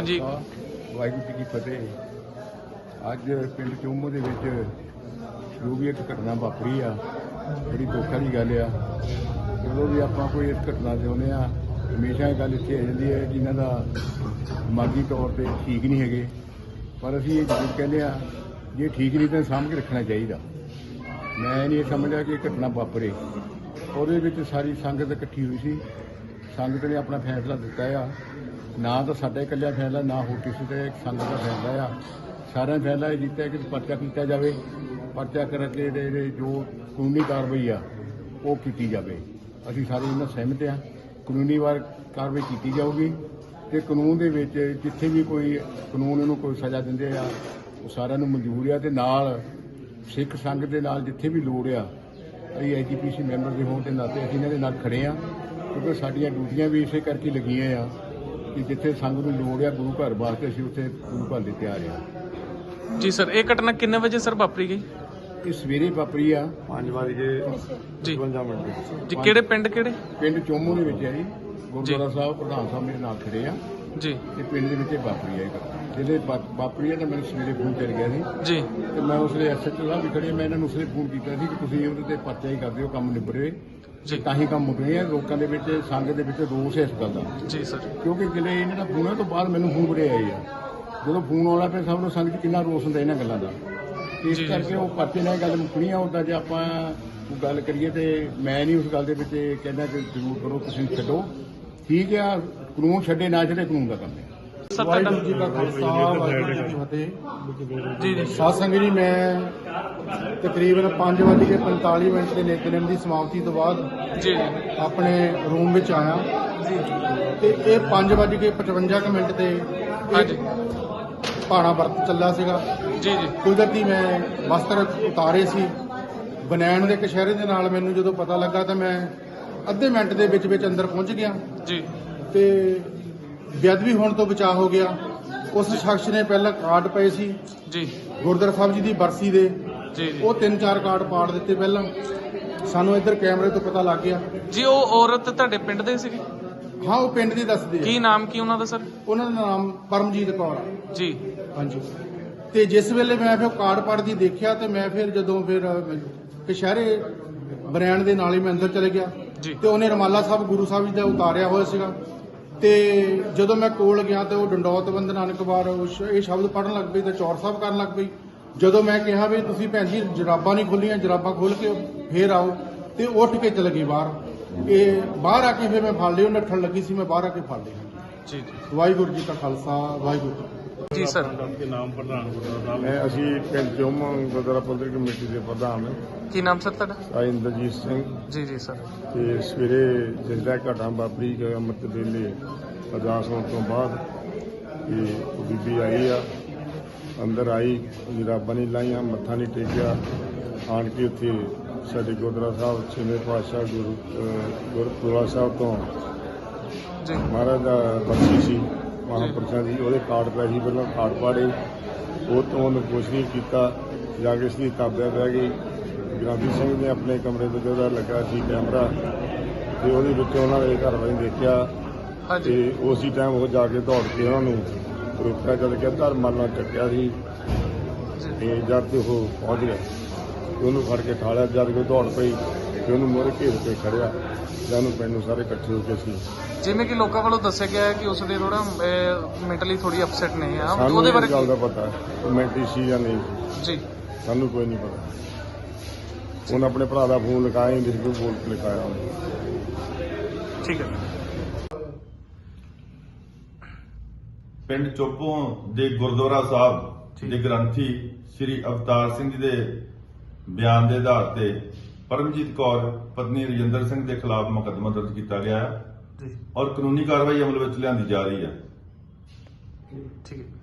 ਹਾਂਜੀ। ਵਾਹਿਗੁਰੂ ਜੀ ਕੀ ਫਤਿਹ। ਅੱਜ ਪਿੰਡ ਚੋਮੋ ਦੇ ਵਿੱਚ ਜੋ ਵੀ ਇੱਕ ਘਟਨਾ ਵਾਪਰੀ ਆ, ਬੜੀ ਦੁੱਖ ਵਾਲੀ ਗੱਲ ਆ। ਜਦੋਂ ਵੀ ਆਪਾਂ ਕੋਈ ਇਸ ਘਟਨਾ ਚਾਹੁੰਦੇ ਆ, ਹਮੇਸ਼ਾ ਇਹ ਗੱਲ ਇੱਥੇ ਆ ਜਾਂਦੀ ਹੈ ਕਿ ਇਹਨਾਂ ਦਾ ਮਾਗੀ ਤੌਰ ਤੇ ਠੀਕ ਨਹੀਂ ਹੈਗੇ। ਪਰ ਅਸੀਂ ਇਹ ਜ਼ਰੂਰ ਕਹਿੰਦੇ ਆ, ਜੇ ਠੀਕ ਨਹੀਂ ਤਾਂ ਸਾਂਭ ਕੇ ਰੱਖਣਾ ਚਾਹੀਦਾ। ਮੈਂ ਨਹੀਂ ਇਹ ਸਮਝਦਾ ਕਿ ਇਹ ਘਟਨਾ ਵਾਪਰੇ। ਉਹਦੇ ਵਿੱਚ ਸਾਰੀ ਸੰਗਤ ਇਕੱਠੀ ਹੋਈ ਸੀ। ਸੰਗਤ ਨੇ ਆਪਣਾ ਫੈਸਲਾ ਦਿੱਤਾ ਆ। ਨਾ ਤਾਂ ਸਾਡਾ ਇਕੱਲਾ ਫੈਸਲਾ, ਨਾ ਹੋ ਕਿਸੇ ਦਾ ਸੰਗਤ ਦਾ ਫੈਸਲਾ ਆ। ਸਾਰਿਆਂ ਨੇ ਫੈਸਲਾ ਇਹ ਕੀਤਾ ਕਿ ਪਰਚਾ ਕੀਤਾ ਜਾਵੇ। ਪਰਚਾ ਕਰਕੇ ਇਹਦੇ ਜੋ ਕਾਨੂੰਨੀ ਕਾਰਵਾਈ ਆ, ਉਹ ਕੀਤੀ ਜਾਵੇ। ਅਸੀਂ ਸਾਰੇ ਇਹਨਾਂ ਸਹਿਮਤ ਆ। ਕਾਨੂੰਨੀ ਵਾਰ ਕਾਰਵਾਈ ਕੀਤੀ ਜਾਊਗੀ ਤੇ ਕਾਨੂੰਨ ਦੇ ਵਿੱਚ ਜਿੱਥੇ ਵੀ ਕੋਈ ਕਾਨੂੰਨ ਇਹਨੂੰ ਕੋਈ ਸਜ਼ਾ ਦਿੰਦੇ ਆ, ਉਹ ਸਾਰਿਆਂ ਨੂੰ ਮਨਜ਼ੂਰ ਆ ਤੇ ਨਾਲ ਸਿੱਖ ਸੰਘ ਦੇ ਨਾਲ ਜਿੱਥੇ ਵੀ ਲੋੜ ਆ, ਅਸੀਂ ਐਜੀਪੀਸੀ ਮੈਂਬਰ ਦੇ ਹੋਣ ਦੇ ਨਾਤੇ ਅਸੀਂ ਇਹਨਾਂ ਦੇ ਨਾਲ ਖੜੇ ਆ ਕਿਉਂਕਿ ਸਾਡੀਆਂ ਡਿਊਟੀਆਂ ਵੀ ਇਸੇ ਕਰਕੇ ਲੱਗੀਆਂ ਆ। ਕਿ ਜਿੱਥੇ ਸੰਘ ਨੂੰ ਲੋੜ ਆ ਗੁਰੂ ਘਰ ਵਾਸਤੇ ਅਸੀਂ ਉੱਥੇ ਗੁਰੂ ਘਰ ਲਈ ਤਿਆਰ ਆ। ਜੀ ਸਰ ਇਹ ਘਟਨਾ ਕਿੰਨੇ ਵਜੇ ਸਰ ਵਾਪਰੀ ਗਈ? ਇਹ ਸਵੇਰੇ ਵਾਪਰੀ ਆ। 5 ਵਜੇ ਜੀ 55 ਮਿੰਟ ਦੇ ਜੀ ਕਿਹੜੇ ਪਿੰਡ ਕਿਹੜੇ? ਪਿੰਡ ਚੋਮੂ ਦੇ ਵਿੱਚ ਆ ਜੀ। ਗੁਰਦੁਆਰਾ ਸਾਹਿਬ ਪ੍ਰਧਾਨ ਸਾਹਿਬ ਮੇਰੇ ਨਾਲ ਖੜੇ ਆ। ਜੀ। ਤੇ ਪਿੰਡ ਦੇ ਵਿੱਚ ਇਹ ਵਾਪਰੀ ਆ ਇਹ ਘਟਨਾ। ਜਿਹਦੇ ਵਾ- ਵਾਪਰੀ ਆ ਤਾਂ ਮੈਨੂੰ ਸਵੇਰੇ ਫੋਨ ਕਰ ਗਿਆ ਸੀ। ਜੀ। ਤੇ ਮੈਂ ਉਸਲੇ ਐਸਐਚਓ ਸਾਹਿਬ ਵੀ ਖੜੇ ਮੈਂ ਇਹਨਾਂ ਨੂੰ ਉਸਲੇ ਫੋਨ ਕੀਤਾ ਸੀ ਕਿ ਤੁਸੀਂ ਉਹਦੇ ਤੇ ਪਰਚਾ ਹੀ ਕਰ ਦਿਓ ਕੰਮ ਨਿਬੜੇ ਜੀ। ਤਾਂ ਹੀ ਕੰਮ ਮੁੱਕਣੇ ਆ ਲੋਕਾਂ ਦੇ ਵਿੱਚ ਸੰਘ ਦੇ ਵਿੱਚ ਰੋਸ ਹੈ ਇਸ ਗੱਲ ਦਾ। ਜੀ ਸਰ। ਕਿਉਂਕਿ ਜਿਹੜੇ ਇਹਨਾਂ ਦਾ ਫੋਨ ਤੋਂ ਬਾਅਦ ਮੈਨੂੰ ਫੋਨ ਬੜੇ ਆਏ ਆ। ਜਦੋਂ ਫੋਨ ਆਉਣਾ ਪਿਆ ਸਭ ਨੂੰ ਸੰਗ 'ਚ ਕਿੰਨਾ ਰੋਸ ਹੁੰਦਾ ਇਹਨਾਂ ਗੱਲਾਂ ਦਾ। ਇਸ। ਕਰਕੇ ਉਹ ਪਰਚੇ ਨਾਲ ਗੱਲ ਮੁੱਕਣੀ ਆ ਉਦਾਂ ਜੇ ਆਪਾਂ ਗੱਲ ਕਰੀਏ ਤੇ ਮੈਂ ਨਹੀਂ ਉਸ ਗੱਲ ਦੇ ਵਿੱਚ ਕਹਿੰਦਾ ਕਿ ਜ਼ਰੂਰ ਕਰੋ ਤੁਸੀਂ ਛੱਡੋ। ਠੀਕ ਆ ਕਾਨੂੰਨ ਛੱਡੇ ਨਾ ਛੱਡੇ ਕਾਨੂੰਨ ਦਾ ਕੰਮ ਹੈ। ਵਾਹਿਗੁਰੂ ਤੁਹਾਡਾ ਜੀ ਕਾ ਖਾਲਸਾ ਵਾਹਿਗੁਰੂ ਜੀ ਕੀ ਫਤਿਹ। ਜੀ ਜੀ। ਸਾਧ ਸੰਗਤ ਜੀ ਮੈਂ ਤਕਰੀਬਨ 5:45 ਮਿੰਟ ਦੇ ਨਿਤਨੇਮ ਦੀ ਸਮਾਪਤੀ ਤੋਂ ਬਾਅਦ ਜੀ। ਆਪਣੇ ਰੂਮ ਵਿੱਚ ਆਇਆ। ਤੇ ਇਹ 5:55 ਮਿੰਟ ਤੇ ਹਾਂਜੀ। ਭਾਣਾ ਵਰਤ ਚੱਲਿਆ ਸੀਗਾ। ਜੀ ਜੀ। ਕੁਦਰਤੀ ਮੈਂ ਵਸਤਰ ਉਤਾਰੇ ਸੀ। ਬਨੈਣ ਦੇ ਕਸ਼ਹਿਰੇ ਦੇ ਨਾਲ ਮੈਨੂੰ ਜਦੋਂ ਪਤਾ ਲੱਗਾ ਤਾਂ ਮੈਂ ਅੱਧੇ ਮਿੰਟ ਦੇ ਵਿੱਚ ਵਿੱਚ ਅੰਦਰ ਪਹੁੰਚ ਗਿਆ। ਜੀ। ਤੇ ਬੇਅਦਬੀ ਹੋਣ ਤੋਂ ਬਚਾ ਹੋ ਗਿਆ। ਉਸ ਸ਼ਖਸ ਨੇ ਪਹਿਲਾਂ ਕਾਰਡ ਪਏ ਸੀ। ਜੀ। ਗੁਰਦੁਆਰਾ ਸਾਹਿਬ ਜੀ ਦੀ ਬਰਸੀ ਦੇ। ਜੀ ਉਹ ਤਿੰਨ ਚਾਰ ਕਾਰਡ ਪਾੜ ਦਿੱਤੇ ਪਹਿਲਾਂ। ਸਾਨੂੰ ਇੱਧਰ ਕੈਮਰੇ ਤੋਂ ਪਤਾ ਲੱਗ ਗਿਆ। ਜੀ ਉਹ ਔਰਤ ਤੁਹਾਡੇ ਪਿੰਡ ਦੇ ਸੀਗੇ? ਹਾਂ ਉਹ ਪਿੰਡ ਦੀ ਦੱਸਦੇ ਕੀ ਨਾਮ ਕੀ ਉਹਨਾਂ ਦਾ ਸਰ? ਉਹਨਾਂ ਦਾ ਨਾਮ ਪਰਮਜੀਤ ਕੌਰ ਆ। ਜੀ। ਹਾਂਜੀ। ਤੇ ਜਿਸ ਵੇਲੇ ਮੈਂ ਫਿਰ ਕਾਰਡ ਪੜਦੀ ਦੇਖਿਆ ਤੇ ਮੈਂ ਫਿਰ ਜਦੋਂ ਫਿਰ ਕਸ਼ਹਿਰੇ ਬਰੈਣ ਦੇ ਨਾਲ ਹੀ ਮੈਂ ਅੰਦਰ ਚਲੇ ਗਿਆ। ਜੀ। ਤੇ ਉਹਨੇ ਰਮਾਲਾ ਸਾਹਿਬ ਗੁਰੂ ਸਾਹਿਬ ਜੀ ਦਾ ਉਤਾਰਿਆ ਹੋਇਆ ਸੀਗਾ। ਤੇ ਜਦੋਂ ਮੈਂ ਕੋਲ ਗਿਆ ਤੇ ਉਹ ਡੰਡੌਤ ਬੰਦ ਨਾਨਕ ਸ਼- ਇਹ ਸ਼ਬਦ ਪੜਨ ਲੱਗ ਪਈ ਤੇ ਚੌਰ ਸਾਹਿਬ ਕਰਨ ਲੱਗ ਪਈ। ਜਦੋਂ ਮੈਂ ਕਿਹਾ ਵੀ ਤੁਸੀਂ ਭੈਣ ਜੀ ਜਰਾਬਾਂ ਨਹੀਂ ਖੋਲੀਆਂ ਜਰਾਬਾਂ ਖੋਲ ਕੇ ਫੇਰ ਆਓ ਤੇ ਉੱਠ ਕੇ ਚਲ ਗਈ ਬਾਹਰ। ਇਹ ਬਾਹਰ ਆ ਕੇ ਫਿਰ ਮੈਂ ਫੜ ਲਈ ਉਹ ਨੱਠਣ ਲੱਗੀ ਸੀ ਮੈਂ ਬਾਹਰ ਆ ਕੇ ਫੜ ਲਈ ਜੀ ਜੀ। ਵਾਹਿਗੁਰੂ ਜੀ ਕਾ ਖਾਲਸਾ ਵਾਹਿਗੁਰੂ ਜੀ ਸਰ। ਕੇ ਨਾਮ ਪ੍ਰਧਾਨ ਗੁਰਦੁਆਰਾ ਸਾਹਿਬ। ਮੈਂ ਅਸੀਂ ਪਿੰਡ ਚੋਮਾ ਗੁਰਦੁਆਰਾ ਪ੍ਰਬੰਧਕ ਕਮੇਟੀ ਦੇ ਪ੍ਰਧਾਨ ਕੀ ਨਾਮ ਸਰ ਤੁਹਾਡਾ? ਇੰਦਰਜੀਤ ਸਿੰਘ। ਜੀ ਜੀ ਸਰ। ਤੇ ਸਵੇਰੇ ਜਿਸਦਾ ਘਟਨਾ ਵਾਪਰੀ ਕਿ ਅੰਮ੍ਰਿਤ ਵੇਲੇ ਅਰਦਾਸ ਹੋਣ ਤੋਂ ਬਾਅਦ ਇਹ ਉਹ ਬੀਬੀ ਆਈ ਆ ਅੰਦਰ ਆਈ ਜਰਾਬਾਂ ਨਹੀਂ ਲਾਈਆਂ ਮੱਥਾ ਨਹੀਂ ਟੇਕਿਆ। ਆਣ ਕੇ ਉੱਥੇ ਸਾਡੇ ਗੁਰਦੁਆਰਾ ਸਾਹਿਬ ਛੇਵੇਂ ਪਾਤਸ਼ਾਹ ਗੁਰੂ ਗੁਰਦੁਆਰਾ ਸਾਹਿਬ ਤੋਂ ਜੀ। ਮਹਾਰਾਜ ਦਾ ਬਖਸ਼ੀ ਸੀ। ਮਹਾਂਪੁਰਸ਼ਾਂ ਦੀ ਉਹਦੇ ਕਾਰਡ ਪੈ ਸੀ ਪਹਿਲਾਂ ਕਾਰਡ ਪਾੜੇ। ਉਹ ਤੋਂ ਉਹਨੂੰ ਕੁਛ ਨਹੀਂ ਕੀਤਾ ਜਾ ਕੇ ਇਸਦੀ ਤਾਬਿਆ ਬਹਿ ਗਈ। ਗ੍ਰਾਂਤੀ ਸਿੰਘ ਨੇ ਆਪਣੇ ਕਮਰੇ ਤੋਂ ਜਿਹੜਾ ਲੱਗਾ ਸੀ ਕੈਮਰਾ ਤੇ ਉਹਦੇ ਵਿੱਚ ਉਹਨਾਂ ਦੇ ਘਰ ਵਾਲੇ ਦੇਖਿਆ ਹਾਂਜੀ। ਤੇ ਉਸੇ ਟਾਈਮ ਉਹ ਜਾ ਕੇ ਦੌੜ ਕੇ ਉਹਨਾਂ ਨੂੰ ਰੋਕਿਆ ਜਦ ਕਿ ਧਰਮਾਂ ਨਾਲ ਚੱਕਿਆ ਸੀ ਜੀ ਤੇ ਜਦ ਤੇ ਉਹ ਪਹੁੰਚ ਗਿਆ। ਉਹਨੂੰ ਫੜ ਕੇ ਠਾਲਿਆ ਜਦ ਕਿ ਦੌੜ ਪਈ ਤੇ ਉਹਨੂੰ ਮੋਰੇ ਘੇਰ ਕੇ ਖੜਿਆ। ਤੇ ਉਹਨੂੰ ਪਿੰਡ ਨੂੰ ਸਾਰੇ ਇਕੱਠੇ ਹੋ ਕੇ ਸੀ। ਜਿਵੇਂ ਕਿ ਲੋਕਾਂ ਵੱਲੋਂ ਦੱਸਿਆ ਗਿਆ ਹੈ ਕਿ ਉਸ ਦੇ ਥੋੜਾ ਮੈਂਟਲੀ ਥੋੜੀ ਅਪਸੈਟ ਨਹੀਂ ਆ। ਸਾਨੂੰ ਉਹਦੇ ਬਾਰੇ ਗੱਲ ਦਾ ਪਤਾ ਹੈ ਉਹ ਮੈਂਟਲੀ ਸੀ ਜਾਂ ਨਹੀਂ। ਜੀ। ਸਾਨੂੰ ਕੋਈ ਨਹੀਂ ਪਤਾ। ਉਹਨੇ ਆਪਣੇ ਭਰਾ ਦਾ ਫੋਨ ਲਿਖਾਇਆ ਇੰਗਲਿਸ਼ ਵਿੱਚ ਬੋਲ ਕੇ ਲਿਖਾਇਆ। ਉਹਨੇ ਠੀਕ ਹੈ। ਪਿੰਡ ਚੋਪੋਂ ਦੇ ਗੁਰਦੁਆਰਾ ਸਾਹਿਬ ਦੇ ਗ੍ਰੰਥੀ ਸ੍ਰੀ ਅਵਤਾਰ ਸਿੰਘ ਜੀ ਦੇ ਬਿਆਨ ਦੇ ਆਧਾਰ ਤੇ ਪਰਮਜੀਤ ਕੌਰ ਪਤਨੀ ਰਜਿੰਦਰ ਸਿੰਘ ਦੇ ਖਿਲਾਫ ਮੁਕੱਦਮਾ ਦਰਜ ਕੀਤਾ ਗਿਆ ਹੈ। ਜੀ ਔਰ ਕਾਨੂੰਨੀ ਕਾਰਵਾਈ ਅਮਲ ਵਿੱਚ ਲਿਆਂਦੀ ਜਾ ਰਹੀ ਹੈ। ਠੀਕ ਹੈ।